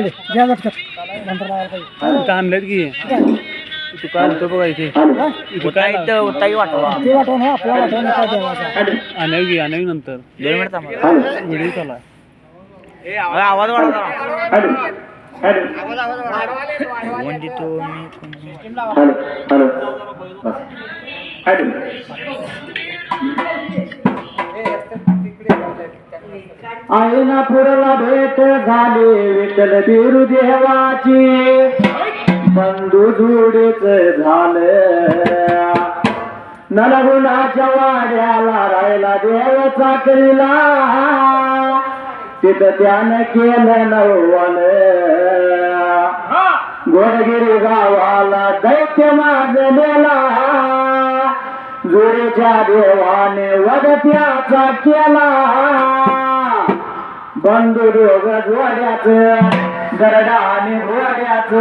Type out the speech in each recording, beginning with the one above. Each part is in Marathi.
नंतर लावायला पाहिजे इथं आणलेत की. तू काय आणतो बघा इथे? इथं काय उताई वाटवा. ते वाटवून हा आपला वाटवून काय देवाचा आणेव की आणेव नंतर. दोन मिनिट थांबा. व्हिडिओ चालू आहे. आवाज वाढवा. वंडी तो आईना पुरला भेट झाली विठ्ठल बिरू देवाची. बंधू जुडीच झालं. नलगुणाच्या वाड्याला राहिला देव चाकरीला तिथं त्यानं केलं नववन गोडगिरी गावाला दैत्य माजलेला जोडीच्या देवाने वगत्याचा केला. बंधू दोघ जोड्याच गरडा आणि घोड्याच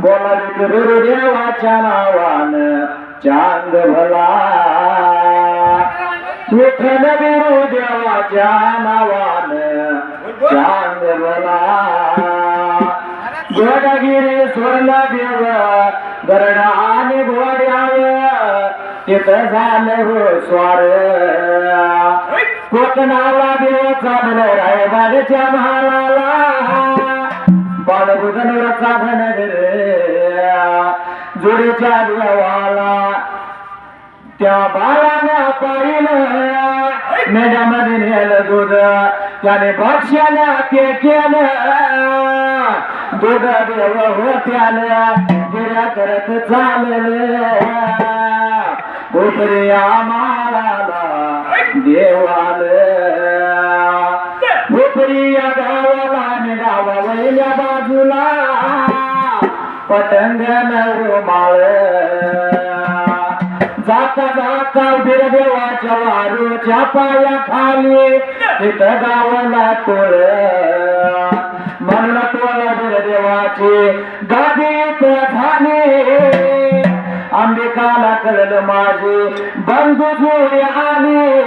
बोलावित गुरुदेवाच्या नावान चांद भला. विठ्ठल गुरुदेवाच्या नावान चांद भला. गोडगिरी स्वर्ण देव गरडा आणि घोड्यावर तिथं झालं हो स्वार. कोकणाला देव चाललं रायबागच्या महालाला. बाळबुधनवरचा धनगर जोडीच्या देवाला त्या बाळानं पाहिलं. मेढ्यामध्ये नेलं दूध. त्याने भक्ष्याला ते केलं. दूध देव होत्याला गिऱ्या करत चाललं कोपरी आम्हाला देवाल. गावाला आणि गावावरल्या बाजूला पतंग रुमाळ जाता जाता बिरदेवाच्या वारूच्या पाया खाली तिथं गावाला तोळ म्हणून तोला बिरदेवाची गादीत झाली. अंबिकाला कळलं माझी. बंधू जुळे आले.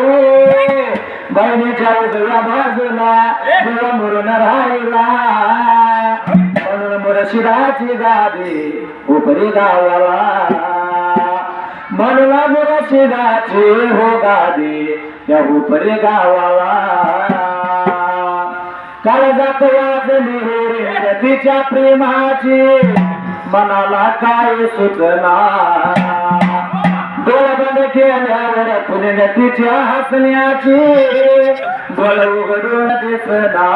बहिणीच्या उजव्या बाजूला देव मुरून राहिला. म्हणून मुरशिदाची गादी उपरी गावाला. म्हणून मुरशिदाची हो गादी त्या उपरी गावाला. काळजात वाजली तिच्या प्रेमाची. मनाला काय सुचना? बंद केल्यावर पुण्यतीच्या हसण्याची डोळ उघडून दिसना.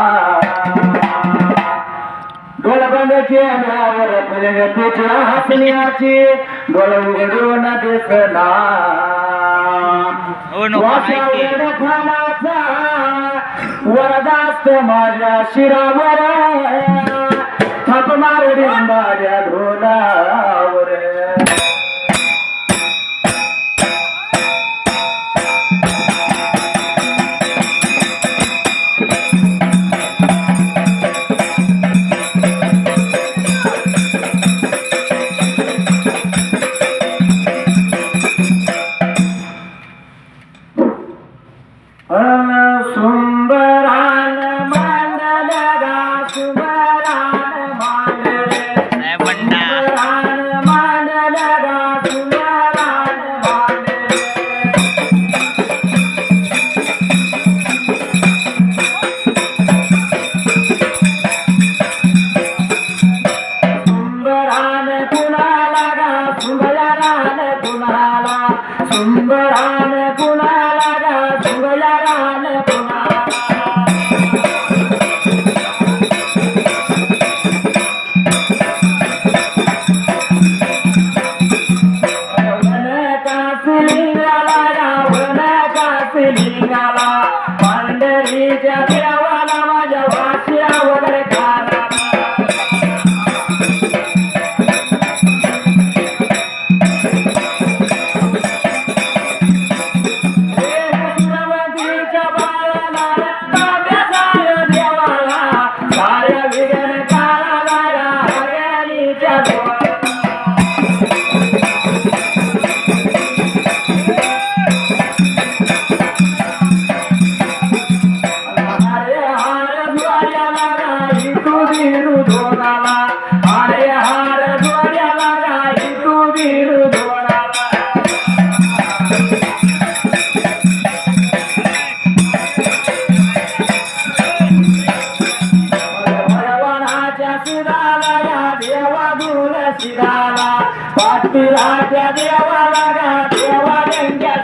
डोळ बंद केल्यावर पुण्यतीच्या हसण्याची डोळ उघडून दिसना. हो वरदास्त माझ्या शिरावर थाप मारडी माझ्या ढोलावर final शिराला या देवा गुण शिराला पाठी राजा देवाला या देवा गंग्या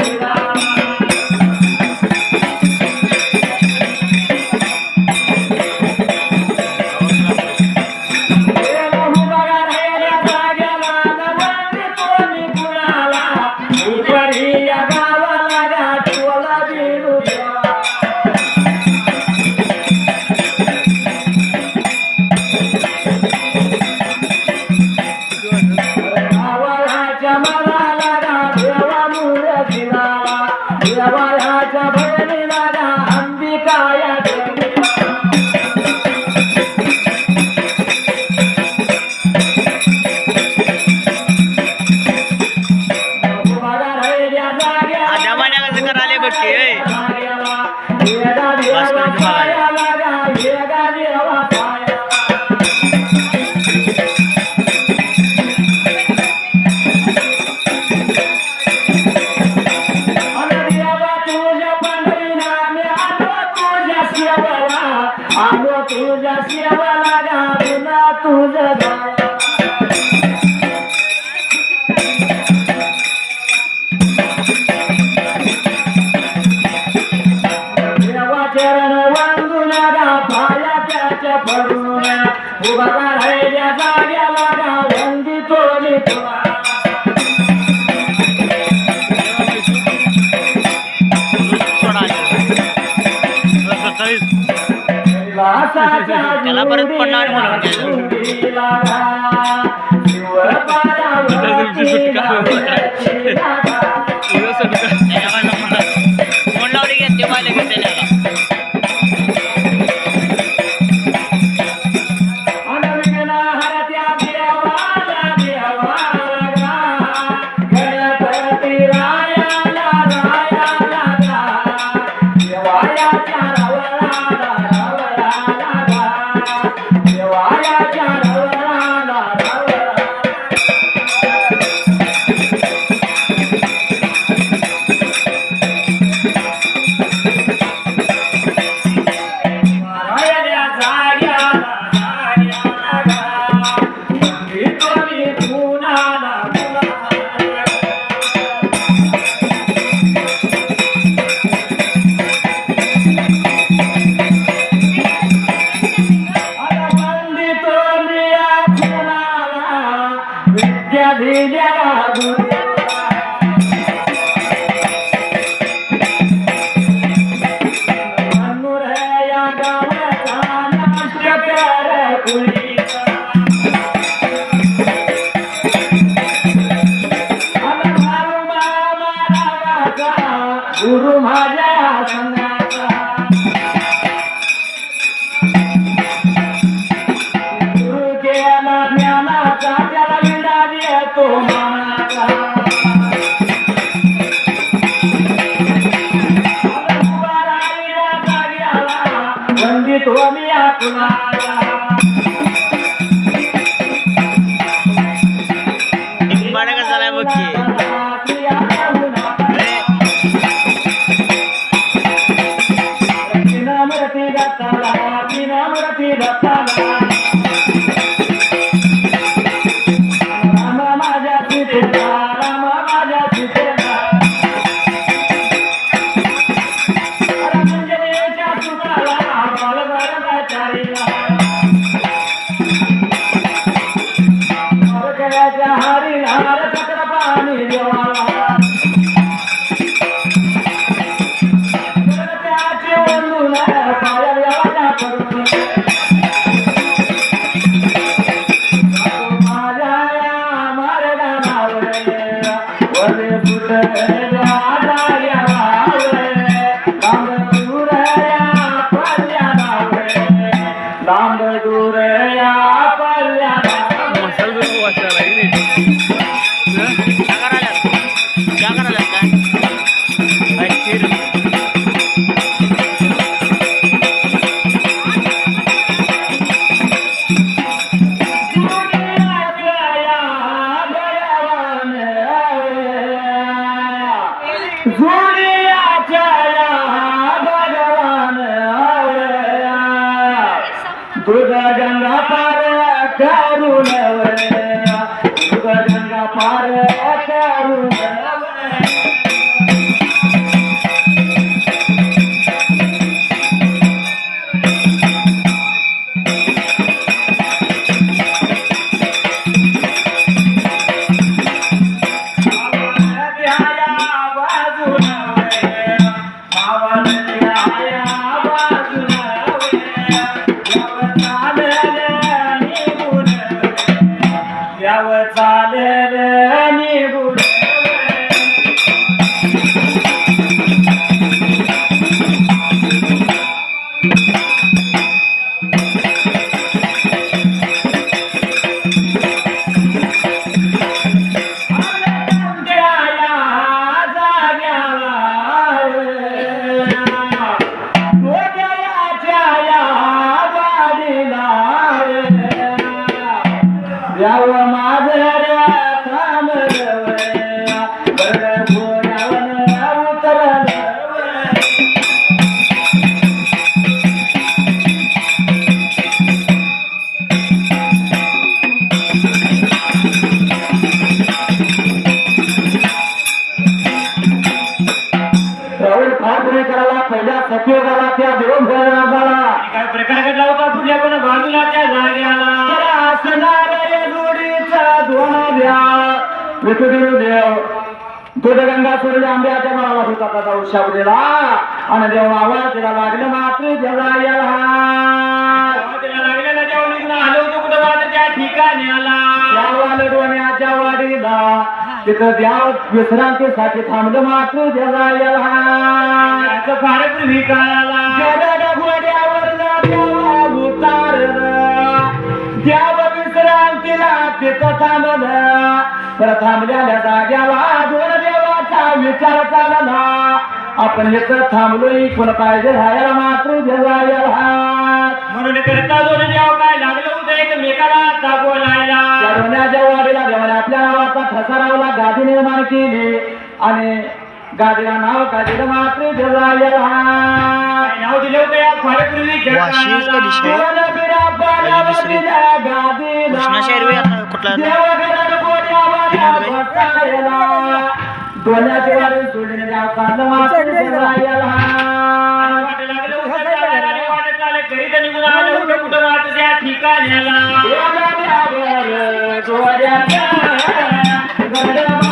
बघ की ए. कैलासाच्या त्याला Yeah. मी कुणाला करायला पहिल्या सत्ययुगाला त्या झाला काय प्रकार घडला होता कुठल्या पण बाजूला त्या जाग्याला असणारे जोडीचा विठुदेव देव सूर्य आंब्याच्या मनाला होता त्याचा उशावलेला आणि देव आवाज तिला लागलं मात्र याला. त्याला लागलेला जेव्हा निघून आलो होतो कुठं मात्र त्या ठिकाणी आला. देवा लढवण्याच्या वाडीला. तिथं द्याव विश्रांतीसाठी थांबलं मात्र देवा याला. त्याचं फार पूर्वी काळाला. घोड्यावरला देवा उतारला. द्याव विश्रांतीला तिथं थांबलं. तर थांबलेल्या जाग्याला दोन देवाचा विचार चालला. आपण इथं थांबलोय कोण पाहिजे राहायला मात्र देवायला म्हणून करता दोन देव काय लागलं होतं? एकमेकाला आता आपल्या नावाचा ठसा गादी निर्माण केली. आणि गादीला नाव काढलं मात्र नाव दिलं होतं वारे सोडले द्या काढलं मात्र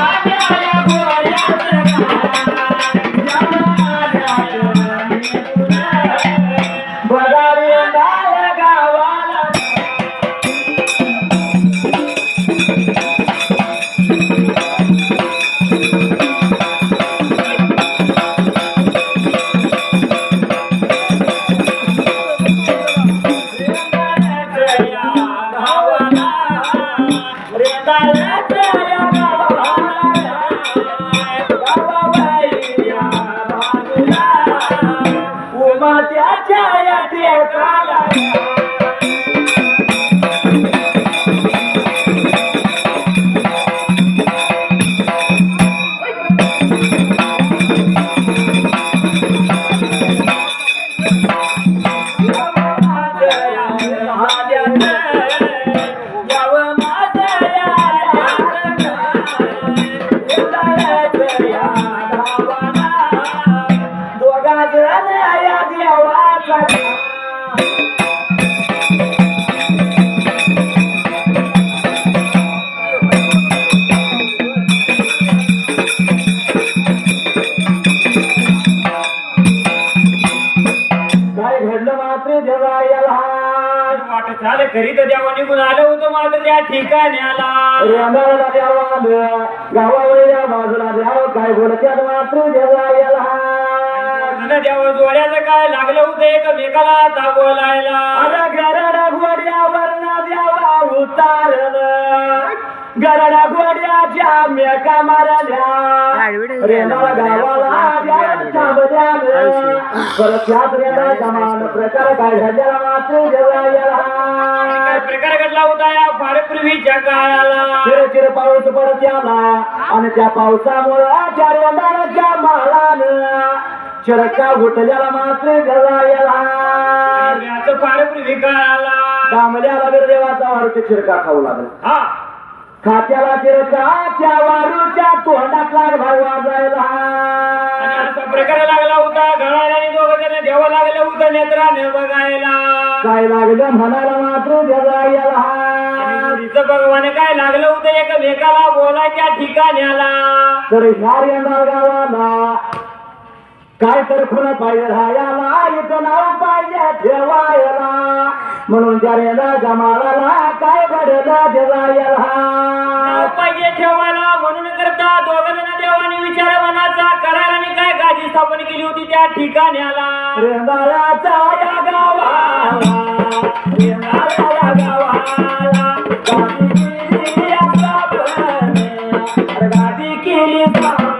चालत घरी तर जेव्हा निघून आलं होतं मात्र त्या ठिकाणी आला रेंगाला द्यावा आलं गावावळीच्या बाजूला द्यावं काय बोलत्यात मात्र जगायला जुनं जेव्हा जोड्याचं काय लागलं होतं एकमेकाला आता बोलायला अरे गरडा घोड्यावरना द्यावा उतारलं. गरडा घोड्याच्या मेका मारल्या? गावाला द्यावं प्रकार काय घडल्याला मात्र जगायला प्रकार घडला होता या फार पूर्वीच्या काळाला चिर चिर पाऊस पडत आला आणि त्या पावसामुळं त्या रेंगाच्या माळानं चिरका घुटल्याला मात्र जगायला. याचं फार पूर्वी काळाला दामल्याला बीर देवाचा वारूचे चिरका खाऊ लागला. हा. खात्याला चिरका त्या वारूच्या तोंडात लाग भाऊ वाजायला. प्रकार लागला होता घराला लागलं होतं नेत्राने बघायला. काय लागलं म्हणाला मात्र भगवान काय लागलं होतं एकमेकाला बोलायच्या ठिकाणी आला तर ह्या येणार गावाला काय तर खुण पाहिजे राहायला इथं नाव पाहिजे ठेवायला. म्हणून रेंदा जमाला काय घडलं नाव जगायला पाहिजे ठेवायला म्हणून करता दोघं जण देवाने विचार मनाचा करायला आणि काय गादी स्थापन केली होती त्या ठिकाणी आला रेंदाळ्याचा या गावाला गावाला गादी केली गादी.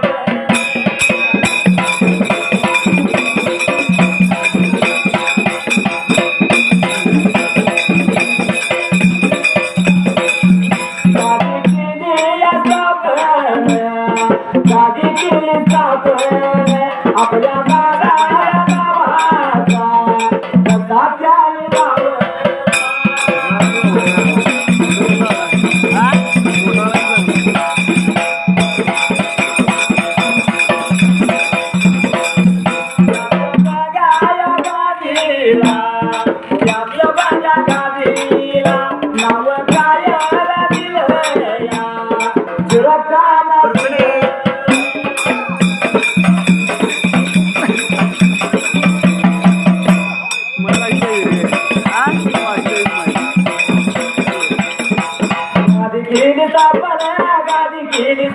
காது கேடு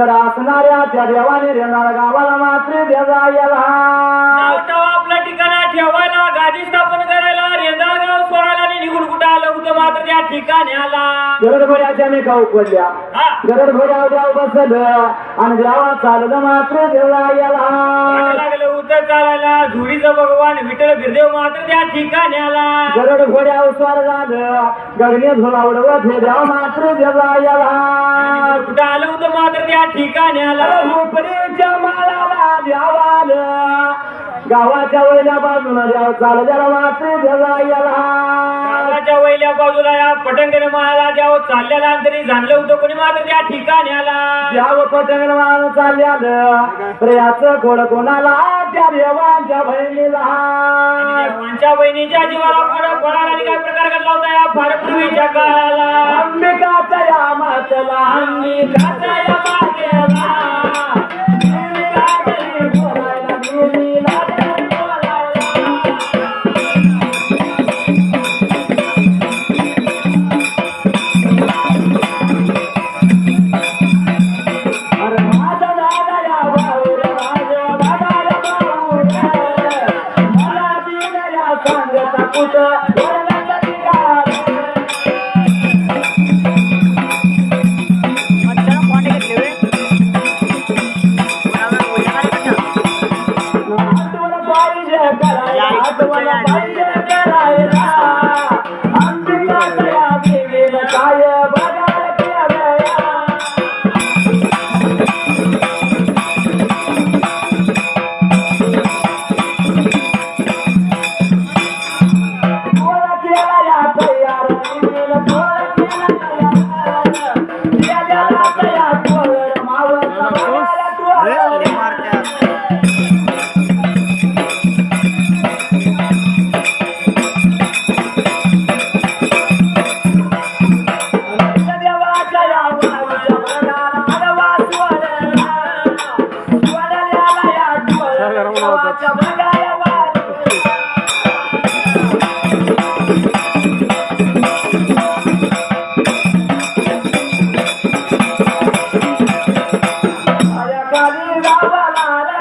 तर असणाऱ्या त्या देवाने देणार गावाला मात्र देजा याला. नाव ठेवा आपलं ठिकाण ठेवायला गादी स्थापन करायला रेंदाळगाव सोडायला आणि निघून कुठं आलं होतं मात्र त्या ठिकाणी आला. गरड भोड्याच्या मी खाऊ पडल्या हा. गरड भोड्या देव बसलं आणि देवा चाललं मात्र देवा याला. उतर चालायला झुडीचं भगवान विठ्ठल बिरदेव मात्र त्या ठिकाणी आला. गरड घोड्या उस्वार झालं. गगने झोला उडवत हे देव मात्र देवा याला. कुठं आलं होतं मात्र त्या ठिकाणी आला. झोपडीच्या माळाला द्यावाल गावाच्या वैल्या बाजूला द्याव चाल द्याला मात्र देवा याला. गावाच्या वैल्या बाजूला या पटंगण माळाला द्यावं चाललेला अंतरी जाणलं होतं कोणी मात्र त्या ठिकाणी आला द्याव पटंगण माळ चालल्यालं. प्रियाचं गोड कोणाला? त्या देवांच्या बहिणीला. देवांच्या बहिणीच्या जीवाला कोणा कोणाला आणि काय प्रकार घडला होता या फार पूर्वीच्या काळाला? अंबिकाचा या मातला. अंबिकाचा या मातेला.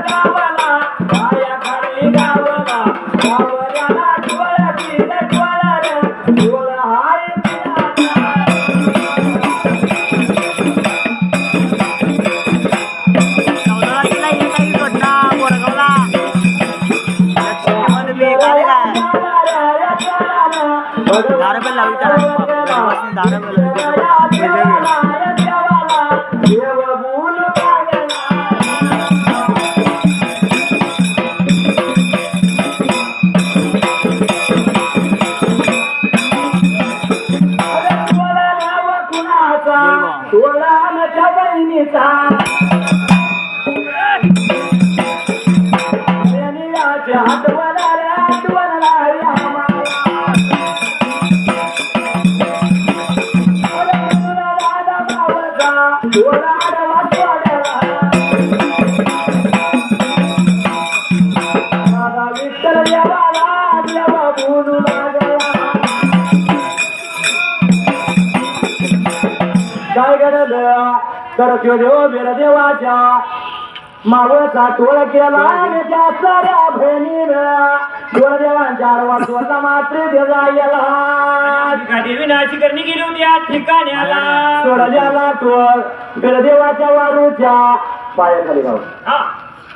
गावाला काय देव बिर देवाच्या मावळचा टोळ केला आणि त्या साऱ्या बहिणीनं दोन देवांच्या वाचवता मात्र गादी विनाशी करणी गेली होती या ठिकाण्याला सोडल्याला टोळ बिर देवाच्या वारूच्या पायाखाली गाव हा.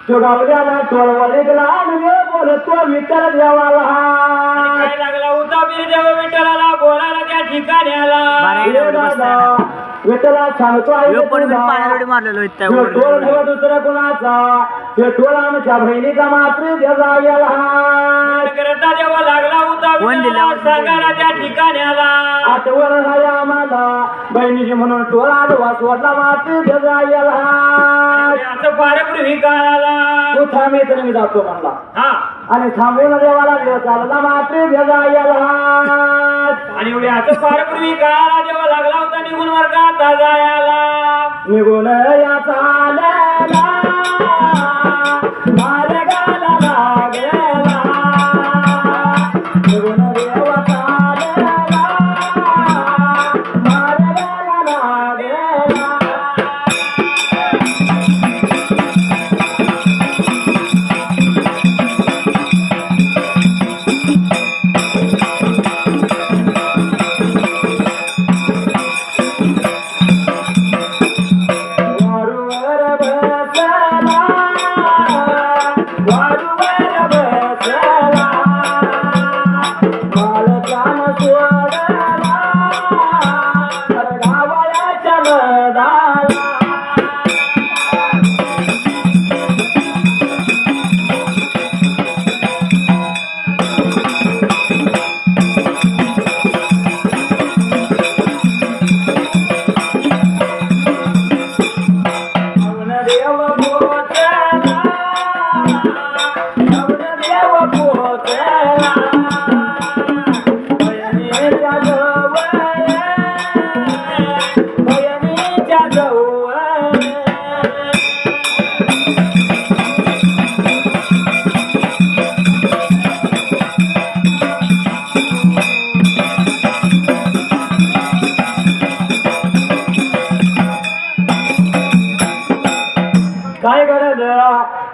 तो गावल्याला टोळ वळगला आणि देव बोलत तो विठ्ठल देवाला. काय लागला होता देव विठ्ठलाला? बोलायला त्या ठिकाण्याला. विठ्ठला सांगतो आहे वर. दुसरा कुणाचा. आमच्या बहिणीचा मात्र जेव्हा लागला होता सांगायला त्या ठिकाण्याला आठवण आम्हाला. बहिणीची म्हणून टोळ आडवा सोडला मात्र गेला असं पारपूर्वी काळाला. तू थांबे तर मी जातो म्हणला. हा. आणि थांबून देवाला देव चालला मात्र देजा गेला आणि एवढे असं पारपूर्वी काळाला. जेव्हा लागला होता निघून वर्गात जायला निघून या चालला बसला वारूवर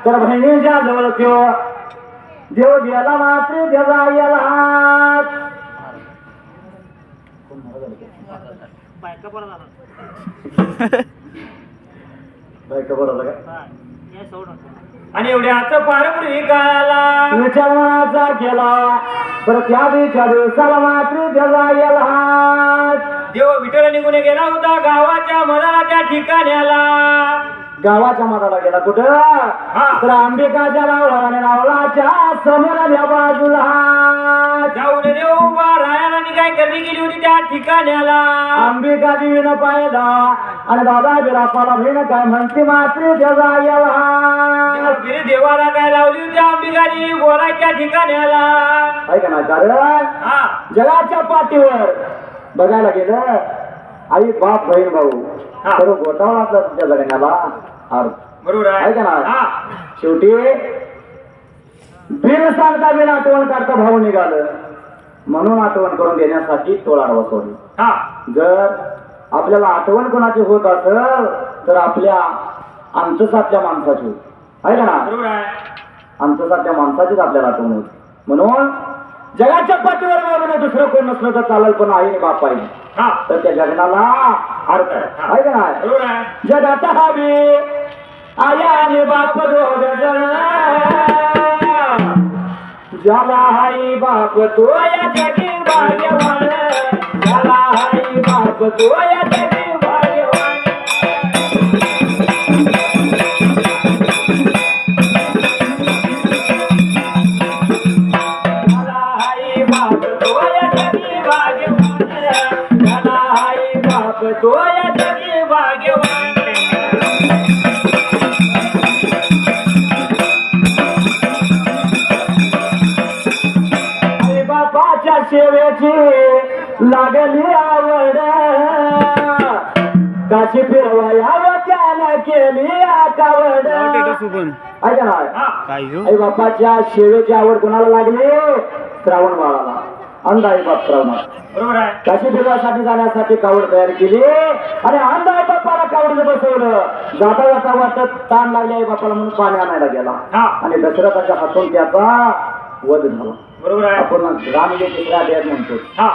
तर बहिणीच्या जवळ त्यो देव गेला मात्र देवा बायका का? आणि एवढे असं पारपूर्वी काळाला विचारणाचा केला तर त्या दिवच्या दिवसाला मात्र देवा गेला देव विठ्ठल निघून गेला होता गावाच्या मदाला त्या ठिकाण्याला. गावाच्या माताला गेला. कुठं? तर अंबिकाच्या रावळा आणि रावळाच्या समोर बाजूला. जाऊन देव उभा काय करणी केली होती त्या ठिकाण्याला? अंबिका देवीनं पाहिला. आणि दादा बिरापाला बहीण काय म्हणते मात्र देवा गेला गिरी देवाला काय लावली होती अंबिकाजी बोलायच्या ठिकाण्याला. ऐका ना कारण हा. जगाच्या पाठीवर बघायला गेलं आई बाप बहीण भाऊ. सर्व गोटावला असला तुमच्या अर्थ बरोबर आहे. का ना? हा. शेवटी बिन सांगता बिन आठवण काढता भाऊ निघालं. म्हणून आठवण करून देण्यासाठी तोलाडवा सोडली हा. जर आपल्याला आठवण कोणाची होत असेल तर आपल्या अंतसातल्या माणसाची होत. आहे का ना. बरोबर आहे. अंतसातल्या माणसाचीच आपल्याला आठवण होती. म्हणून जगाच्या पाठीवर बघणं दुसरं कोण नसलं तर चालेल पण आई आणि बाप हा. तर त्या जगनाला अर्थ आहे. का नाही? जगात हवी आया आणि बाप दोघ ज्याला हाई बाप तो या जगी भाग्यवान ज्याला हाई बाप तो या काय हो? आई बापाच्या शेवेची आवड कोणाला लागली श्रावण बाळाला. अंधाई बाप श्रावणात. बरोबर आहे. काशी जाण्यासाठी कावड तयार केली? आणि अंधाई बाप्पाला कावडीत बसवलं. जाता जाता वाटत ताण लागले आई बापाला म्हणून पाणी आणायला गेला. हा. आणि दशरथाच्या हातून त्याचा वध झाला. बरोबर आहे. आपण रामले अध्यायात म्हणतो. हा.